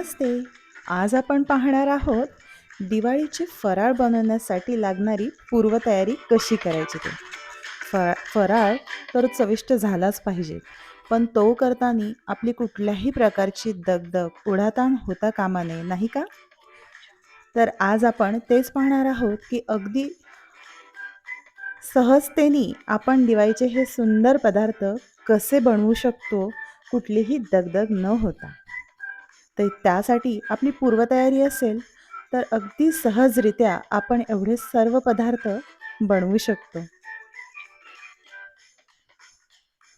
नमस्ते. आज आपण पाहणार आहोत दिवाळीची फराळ बनवण्यासाठी लागणारी पूर्वतयारी कशी करायची ते. फरा फराळ तर चविष्ट झालाच पाहिजे पण तो करताना आपली कुठल्याही प्रकारची दगदग उडाताण होता कामा नये नाही का? तर आज आपण तेच पाहणार आहोत की अगदी सहजतेने आपण दिवाळीचे हे सुंदर पदार्थ कसे बनवू शकतो कुठलीही दगदग न होता. तर त्यासाठी आपली पूर्वतयारी असेल तर अगदी सहजरित्या आपण एवढे सर्व पदार्थ बनवू शकतो.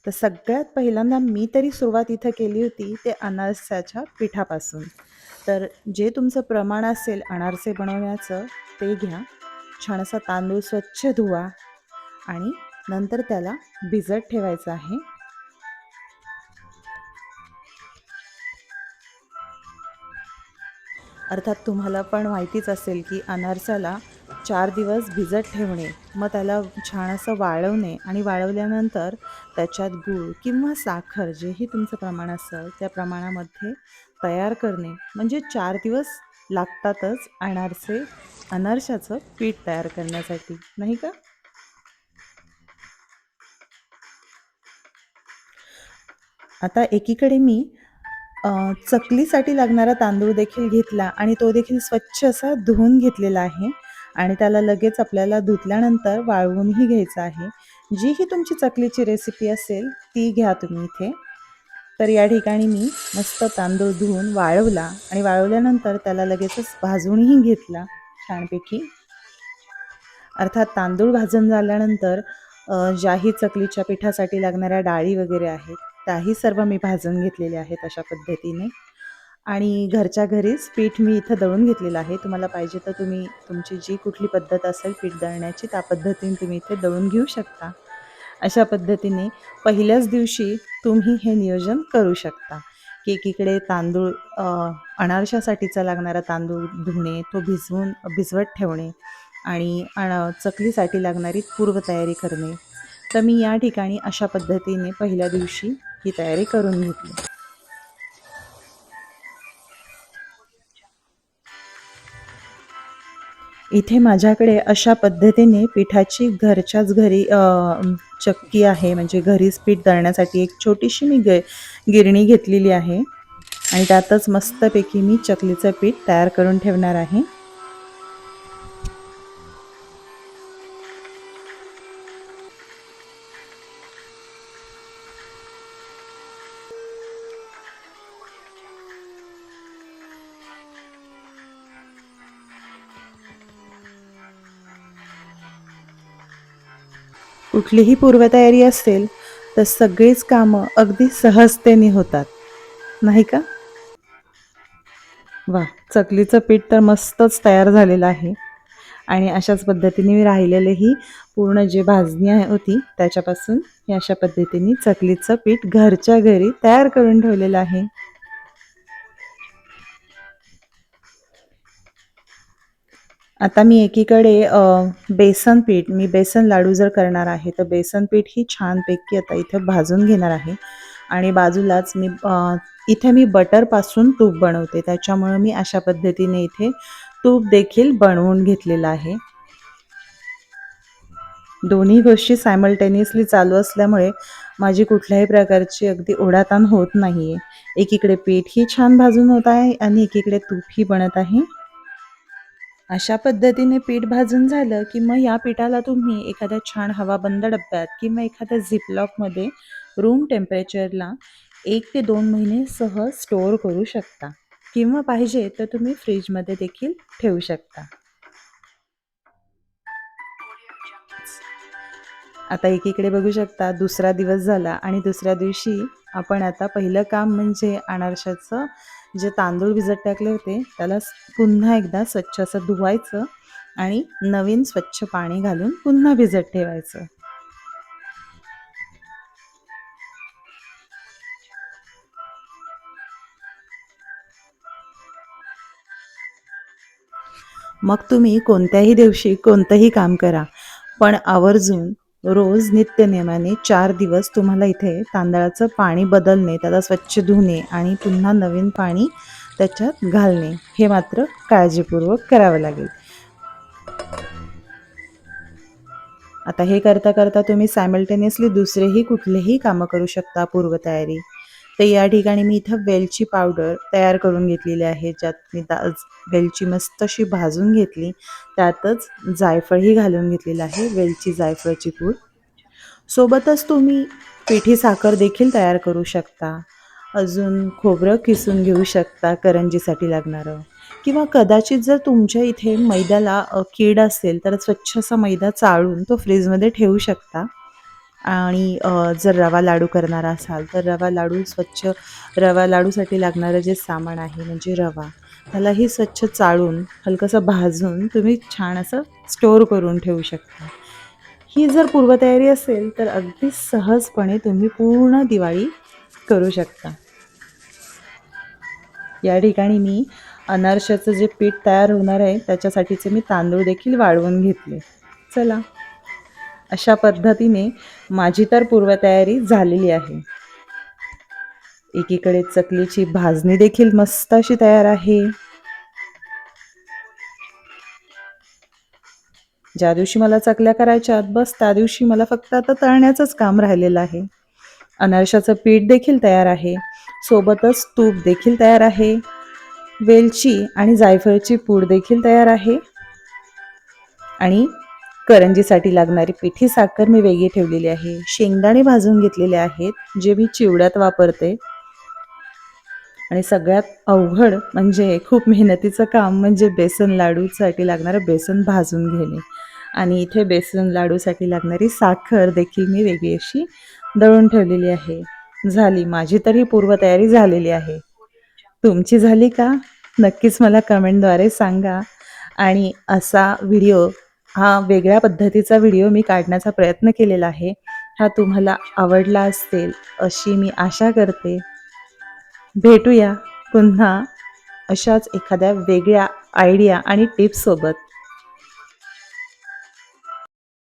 तर सगळ्यात पहिल्यांदा मी तरी सुरुवात इथं केली होती ते अनारसाच्या पिठापासून. तर जे तुमचं प्रमाण असेल अनारसे बनवण्याचं ते घ्या. छान असा तांदूळ स्वच्छ धुवा आणि नंतर त्याला भिजत ठेवायचं आहे. अर्थात तुम्हाला पण माहितीच असेल की अनारसाला चार दिवस भिजत ठेवणे मग त्याला छान असं वाळवणे आणि वाळवल्यानंतर त्याच्यात गूळ किंवा साखर जेही तुमचं प्रमाण असेल त्या प्रमाणामध्ये तयार करणे. म्हणजे चार दिवस लागतातच अनारसे अनारशाचं पीठ तयार करण्यासाठी. नाही का? आता एकीकडे मी चकलीसाठी लागणारा तांदूळ देखील घेतला आणि तो देखील स्वच्छ असा धुवून घेतलेला आहे. आणि त्याला लगेच आपल्याला धुतल्यानंतर वाळवूनही घ्यायचं आहे. जी ही तुमची चकलीची रेसिपी असेल ती घ्या तुम्ही इथे. तर या ठिकाणी मी मस्त तांदूळ धुवून वाळवला आणि वाळवल्यानंतर त्याला लगेचच भाजूनही घेतला छानपैकी. अर्थात तांदूळ भाजून झाल्यानंतर ज्याही चकलीच्या पिठासाठी लागणाऱ्या डाळी वगैरे आहेत त्याही सर्व मी भाजून घेतलेले आहेत अशा पद्धतीने. आणि घरच्या घरीच पीठ मी इथं दळून घेतलेलं आहे. तुम्हाला पाहिजे तर तुम्ही तुमची जी कुठली पद्धत असेल पीठ दळण्याची त्या पद्धतीने तुम्ही इथे दळून घेऊ शकता. अशा पद्धतीने पहिल्याच दिवशी तुम्ही हे नियोजन करू शकता. की एकीकडे तांदूळ अनारशासाठीचा लागणारा तांदूळ धुणे तो भिजवून भिजवत ठेवणे आणि अण चकलीसाठी लागणारी पूर्वतयारी करणे. तर मी या ठिकाणी अशा पद्धतीने पहिल्या दिवशी ही तयारी करून घेतली. इथे माझ्याकडे अशा पद्धतीने पिठाची घरच्याच घरी चक्की आहे. म्हणजे घरीच पीठ दळण्यासाठी एक छोटीशी मी ग गिरणी घेतलेली आहे. आणि त्यातच मस्तपैकी मी चकलीचं पीठ तयार करून ठेवणार आहे. कुठलीही पूर्वतयारी असेल तर सगळीच कामं अगदी सहजतेने होतात. नाही का? वा चकलीचं पीठ तर मस्तच तयार झालेलं आहे. आणि अशाच पद्धतीने मी राहिलेलेही पूर्ण जे भाजणी होती त्याच्यापासून मी अशा पद्धतीने चकलीचं पीठ घरच्या घरी तयार करून ठेवलेलं आहे. आता मी एकीकडे बेसन पीठ मी बेसन लाडू जर करणार आहे तर बेसन पीठ ही छानपैकी आता इथे भाजून घेणार आहे. आणि बाजूलाच मी इथे मी बटरपासून तूप बनवते. त्याच्यामुळं मी अशा पद्धतीने इथे तूप देखील बनवून घेतलेलं आहे. दोन्ही गोष्टी सायमल्टेनियसली चालू असल्यामुळे माझी कुठल्याही प्रकारची अगदी ओढाताण होत नाही आहे एकीकडे पीठही छान भाजून होत आहे आणि एकीकडे तूपही बनत आहे. अशा पद्धतीने पीठ भाजून झालं की मग या पिठाला तुम्ही एखाद्या छान हवाबंद डब्यात किंवा एखाद्या झिपलॉकमध्ये रूम टेम्परेचरला एक ते दोन महिने सहज स्टोअर करू शकता. किंवा पाहिजे तर तुम्ही फ्रीजमध्ये देखील ठेवू शकता. आता एकीकडे बघू शकता दुसरा दिवस झाला आणि दुसऱ्या दिवशी आपण आता पहिलं काम म्हणजे अनारशाचं जे तांदूळ भिजत टाकले होते त्याला पुन्हा एकदा स्वच्छ असं धुवायचं आणि नवीन स्वच्छ पाणी घालून पुन्हा भिजत ठेवायचं. मग तुम्ही कोणत्याही दिवशी कोणतंही काम करा पण आवर्जून रोज नित्यनियमाने चार दिवस तुम्हाला इथे तांदळाचं पाणी बदलणे त्याला स्वच्छ धुणे आणि पुन्हा नवीन पाणी त्याच्यात घालणे हे मात्र काळजीपूर्वक करावं लागेल. आता हे करता करता तुम्ही सायमल्टेनियसली दुसरेही कुठलेही कामं करू शकता पूर्वतयारी. तर या ठिकाणी मी इथं वेलची पावडर तयार करून घेतलेली आहे ज्यात मी दा वेलची मस्त अशी भाजून घेतली. त्यातच जायफळही घालून घेतलेलं आहे वेलची जायफळची पूड. सोबतच तुम्ही पिठी साखर देखील तयार करू शकता. अजून खोबरं किसून घेऊ शकता करंजीसाठी लागणारं. किंवा कदाचित जर तुमच्या इथे मैद्याला कीड असेल तर स्वच्छ असा मैदा चाळून तो फ्रीजमध्ये ठेवू शकता. आणि जर रवा लाडू करणार असाल तर रवा लाडू स्वच्छ रवा लाडूसाठी लागणारं जे सामान आहे म्हणजे रवा त्यालाही स्वच्छ चाळून हलकंसं भाजून तुम्ही छान असं स्टोअर करून ठेवू शकता. ही जर पूर्वतयारी असेल तर अगदी सहजपणे तुम्ही पूर्ण दिवाळी करू शकता. या ठिकाणी मी अनारशाचं जे पीठ तयार होणार आहे त्याच्यासाठीचे मी तांदूळ देखील वाळवून घेतले. चला. अशा पद्धतीने माझी तर पूर्वतयारी झालेली आहे. एकीकडे चकलीची भाजणी देखील मस्त अशी तयार आहे. ज्या दिवशी मला चकल्या करायच्यात बस त्या दिवशी मला फक्त आता तळण्याचंच काम राहिलेलं आहे. अनारशाचं पीठ देखील तयार आहे. सोबतच तूप देखील तयार आहे. वेलची आणि जायफळची पूड देखील तयार आहे. आणि करंजीसाठी लागणारी पिठी साखर मी वेगळी ठेवलेली आहे. शेंगदाणे भाजून घेतलेले आहेत जे मी चिवड्यात वापरते. आणि सगळ्यात अवघड म्हणजे खूप मेहनतीचं काम म्हणजे बेसन लाडूसाठी लागणारं बेसन भाजून घेणे. आणि इथे बेसन लाडूसाठी लागणारी साखर देखील मी वेगळी अशी दळून ठेवलेली आहे. झाली माझी तर ही पूर्वतयारी झालेली आहे. तुमची झाली का? नक्कीच मला कमेंटद्वारे सांगा. आणि असा व्हिडिओ हा वेगळ्या पद्धतीचा व्हिडिओ मी काढण्याचा प्रयत्न केलेला आहे. हा तुम्हाला आवडला असेल अशी मी आशा करते. भेटूया पुन्हा अशाच एखाद्या वेगळ्या आयडिया आणि टिप्ससोबत